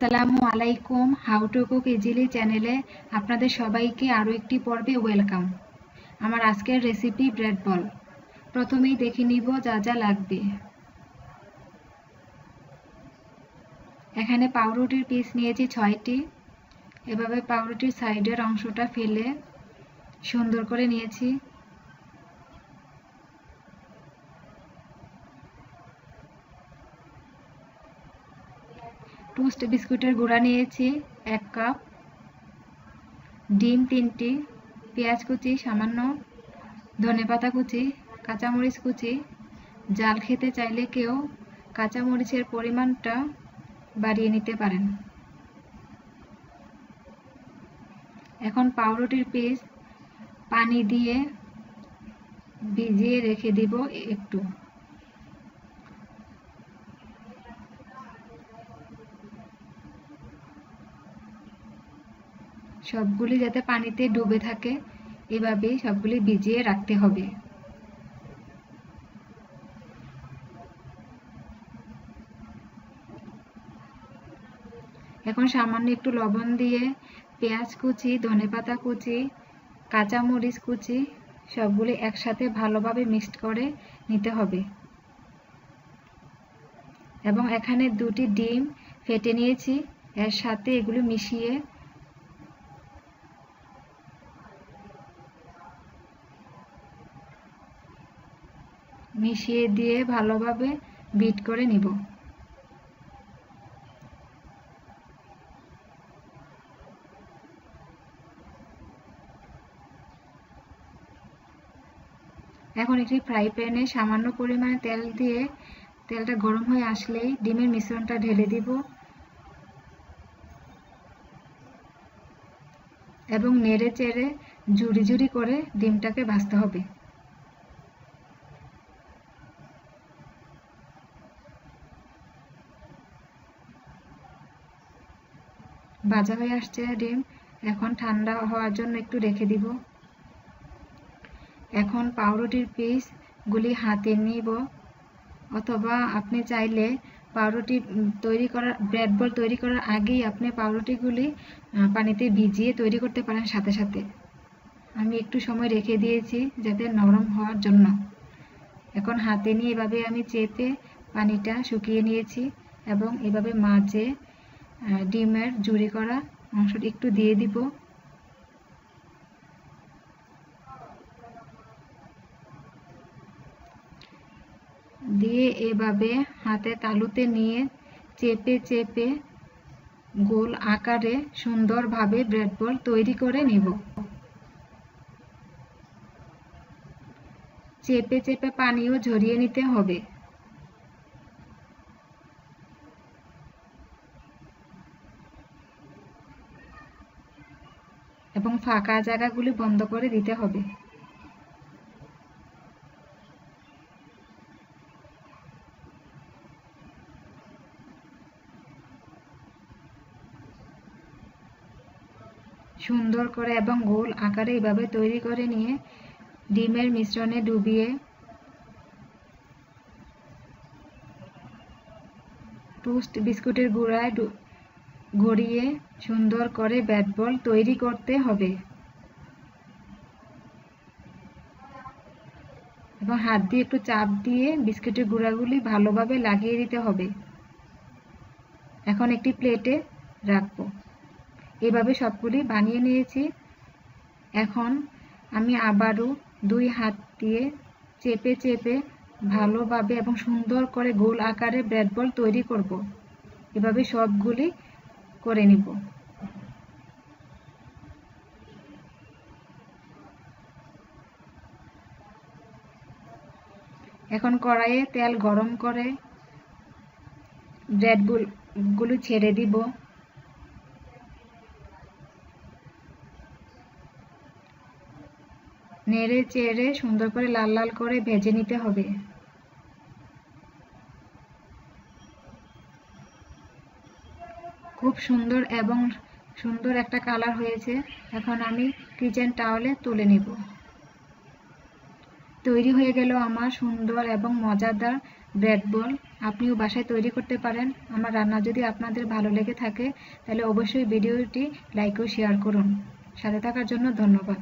আসসালামু আলাইকুম, how to cook easily চ্যানেলে আপনাদের সবাইকে আরও একটি পর্বে ওয়েলকাম। আমার আজকের রেসিপি ব্রেড বল। প্রথমেই দেখে নিব যা যা লাগবে। এখানে পাউরুটির পিস নিয়েছি ছয়টি। এভাবে পাউরুটির সাইডের অংশটা ফেলে সুন্দর করে নিয়েছি। টোস্ট বিস্কুটের গুঁড়া নিয়েছি, এক কাপ ডিম তিনটি, পেঁয়াজ কুচি সামান্য ধনেপাতা কুচি, কাঁচামরিচ কুচি। জাল খেতে চাইলে কেউ কাঁচামরিচের পরিমাণটা বাড়িয়ে নিতে পারেন। এখন পাউরুটির পিস পানি দিয়ে ভিজিয়ে রেখে দিব একটু। সবগুলি যাতে পানিতে ডুবে থাকে, এভাবেই সবগুলি ভিজিয়ে রাখতে হবে। এখন সামান্য একটু লবণ দিয়ে পেঁয়াজ কুচি, ধনেপাতা কুচি, কাঁচামরিচ কুচি, সবগুলি একসাথে ভালোভাবে মিক্সড করে নিতে হবে। এবং এখানে দুটি ডিম ফেটে নিয়েছি, এর সাথে এগুলো মিশিয়ে মিশিয়ে দিয়ে ভালোভাবে বিট করে নিব। এখন একটি ফ্রাই প্যানে সামান্য পরিমাণে তেল দিয়ে তেলটা গরম হয়ে আসলেই ডিমের মিশ্রণটা ঢেলে দিব। এবং নেড়ে চেড়ে জুড়ি জুড়ি করে ডিমটাকে ভাজতে হবে। ভাজা হয়ে আসছে ডিম। এখন ঠান্ডা হওয়ার জন্য একটু রেখে দিব। এখন পাউরুটির পিসগুলি হাতে নিব। অথবা আপনি চাইলে পাউরুটি তৈরি করার ব্রেড বল তৈরি করার আগেই আপনি পাউরুটিগুলি পানিতে ভিজিয়ে তৈরি করতে পারেন সাথে সাথে। আমি একটু সময় রেখে দিয়েছি যাতে নরম হওয়ার জন্য। এখন হাতে নিয়ে এভাবে আমি চেপে পানিটা শুকিয়ে নিয়েছি এবং এভাবে মাঝে ডিমের জুড়ি করা অংশটি একটু দিয়ে দিব। দিয়ে এভাবে হাতে তালুতে নিয়ে চেপে চেপে গোল আকারে সুন্দরভাবে ব্রেড বল তৈরি করে নিব। চেপে চেপে পানিও ঝরিয়ে নিতে হবে। এবং ফাঁকা জায়গাগুলি বন্ধ করে দিতে হবে। সুন্দর করে এবং গোল আকারে এইভাবে তৈরি করে নিয়ে ডিমের মিশ্রণে ডুবিয়ে টোস্ট বিস্কুটের গুঁড়ায় গড়িয়ে সুন্দর করে ব্যাট বল তৈরি করতে হবে। এবং হাত দিয়ে একটু চাপ দিয়ে বিস্কুটের গুঁড়াগুলি ভালোভাবে লাগিয়ে দিতে হবে। এখন একটি প্লেটে রাখব। এভাবে সবগুলি বানিয়ে নিয়েছি। এখন আমি আবারও দুই হাত দিয়ে চেপে চেপে ভালোভাবে এবং সুন্দর করে গোল আকারে ব্রেড বল তৈরি করব। এভাবে সবগুলি করে নিব। এখন কড়াইয়ে তেল গরম করে ব্রেডগুলো ছেড়ে দিব। নেড়ে চেড়ে সুন্দর করে লাল লাল করে ভেজে নিতে হবে। খুব সুন্দর এবং সুন্দর একটা কালার হয়েছে। এখন আমি কিচেন টাওয়ালে তুলে নিব। তৈরি হয়ে গেল আমার সুন্দর এবং মজাদার ব্রেড বল আপনিও বাসায় তৈরি করতে পারেন। আমার রান্না যদি আপনাদের ভালো লেগে থাকে, তাহলে অবশ্যই ভিডিওটি লাইক ও শেয়ার করুন। সাথে থাকার জন্য ধন্যবাদ।